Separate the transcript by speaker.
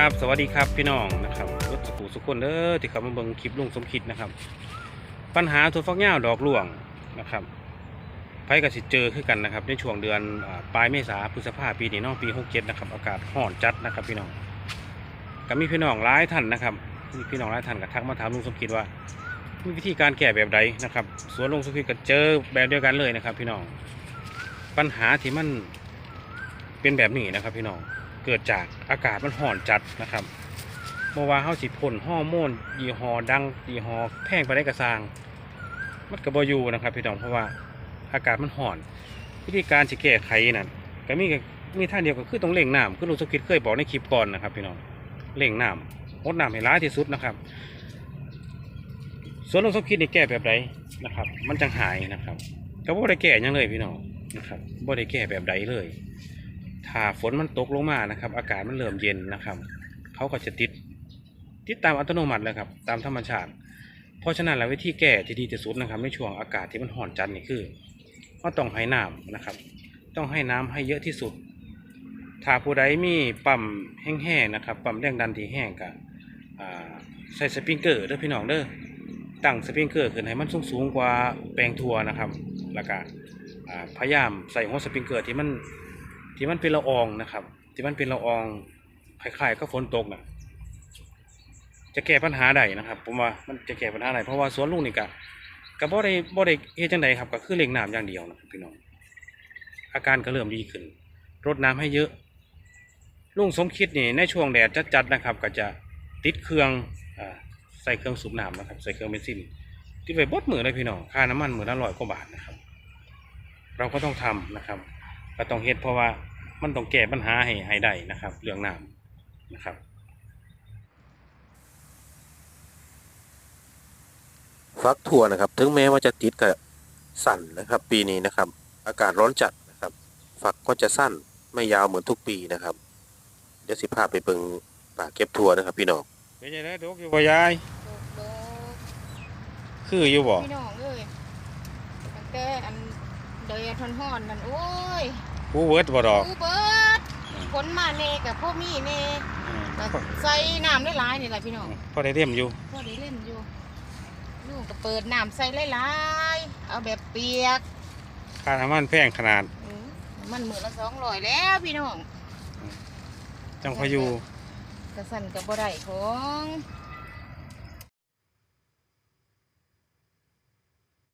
Speaker 1: ครับ สวัสดีครับพี่น้องนะครับรถสกูสุกคนเด้อที่เขามาเบิ่งคลิปลุงสมคิดนะครับ ปัญหาถั่วฟักยาวดอกหลวงนะครับไผก็สิเจอคือกันนะครับ ในช่วงเดือนอปลายเมษาพฤษภาปีนี้เนาะปี67นะครับ อากาศร้อนจัดนะครับ พี่น้องก็มีพี่น้องหลายท่านนะครับมีพี่น้องหลายท่านก็ทักมาถามลุงสมคิดว่า มีวิธีการแก้แบบใดนะครับสวนลุงสมคิดก็เจอแบบเดียวกันเลยนะครับ พี่น้องปัญหาที่มันเป็นแบบนี้นะครับ พี่น้อง เกิดจากอากาศมันห่อนจัดนะครับเมื่อวานเขาสิพ่นฮอร์โมนยี่ห้อดังยี่ห้อแพงไปได้กระซางมันกระบอยู่นะครับพี่น้องเพราะว่าอากาศมันห่อน วิธีการสิแก้ไขนั่นก็มีมีท่าเดียวก็คือต้องเล่งน้ำคือลุงสกิดเคยบอกในคลิปก่อนนะครับพี่น้องเล่งน้ำงดน้ำให้ร้ายที่สุดนะครับส่วนลุงสกิดนี่แก้แบบใดนะครับ มันจังหายนะครับก็บ่ได้แก้ยังเลยพี่น้องนะครับบ่ได้แก้แบบใดเลย ถ้าฝนมันตกลงมานะครับ อากาศมันเริ่มเย็นนะครับเขาก็จะติดติดตามอัตโนมัติเลยครับ ตามธรรมชาติ เพราะฉะนั้นแล้ววิธีแก้ที่ดีที่สุดนะครับ ในช่วงอากาศที่มันห่อนจัดนี่คือก็ต้องให้น้ำนะครับ ต้องให้น้ำให้เยอะที่สุด ถ้าผู้ใดมีปั๊มแห้งๆนะครับปั๊มแรงดันที่แห้งกับใส่สปริงเกอร์เด้อพี่น้องเด้อตั้งสปริงเกอร์ขึ้นให้มันสูงๆกว่าแปลงทัวนะครับแล้วก็อ่าพยายามใส่หัวสปริงเกอร์ที่มัน ที่มันเป็นละอองนะครับ ที่มันเป็นละอองคล้ายๆก็ฝนตกนะจะแก้ปัญหาได้นะครับ ผมว่ามันจะแก้ปัญหาได้เพราะว่าสวนลุงนี่กะก็บ่ได้บ่ได้เฮ็ดจังไดครับก็คือเลี้ยงน้ำอย่างเดียวนะครับพี่น้องอาการก็เริ่มดีขึ้นรดน้ำให้เยอะ ลุงสมคิดนี่ในช่วงแดดจัดๆนะครับ ก็จะติดเครื่องอใส่เครื่องสูบน้ำนะครับ ใส่เครื่องเบนซินติดไว้บดมือเลยพี่น้องค่าน้ำมันมือละร้อยกว่าบาทนะครับ เราก็ต้องทำนะครับ ก็ต้องเฮ็ดเพราะว่ามันต้องแก้ปัญหาให้ให้ได้นะครับ เรื่องน้ำนะครับ
Speaker 2: ฟักถั่วนะครับ ถึงแม้ว่าจะติดกับสั่นนะครับ ปีนี้นะครับ อากาศร้อนจัดนะครับ ฝักก็จะสั้นไม่ยาวเหมือนทุกปีนะครับ เดี๋ยวสิพาไปเบิ่งป่าเก็บถั่วนะครับพี่น้อง
Speaker 1: เป็นยังไงดกอยู่บ่ยาย
Speaker 3: โดก
Speaker 1: คืออยู่บ่
Speaker 3: ๆพี่น้องเอ้ยตั้งแต่อัน เดยทนห่อนนั่นโอ้ย
Speaker 1: ผู้เวิร์ดบ่ดอก
Speaker 3: อูเบิดฝนมาเน่กับพวกมีเน่
Speaker 1: อืม
Speaker 3: ก็ใส่น้ำได้หลายๆนี่แหละพี่น้อง
Speaker 1: พอได้เต็มอยู่
Speaker 3: พอได้เล่นอยู่ลูกก็เปิดน้ำใส่หลายๆเอาแบบเปียก
Speaker 1: ค่าน้ำมันแพงขนาด
Speaker 3: อืมมันมือละสองร้อยแล้วพี่น้อง
Speaker 1: จังพออยู่
Speaker 3: กระสันกับบ่ได้ของ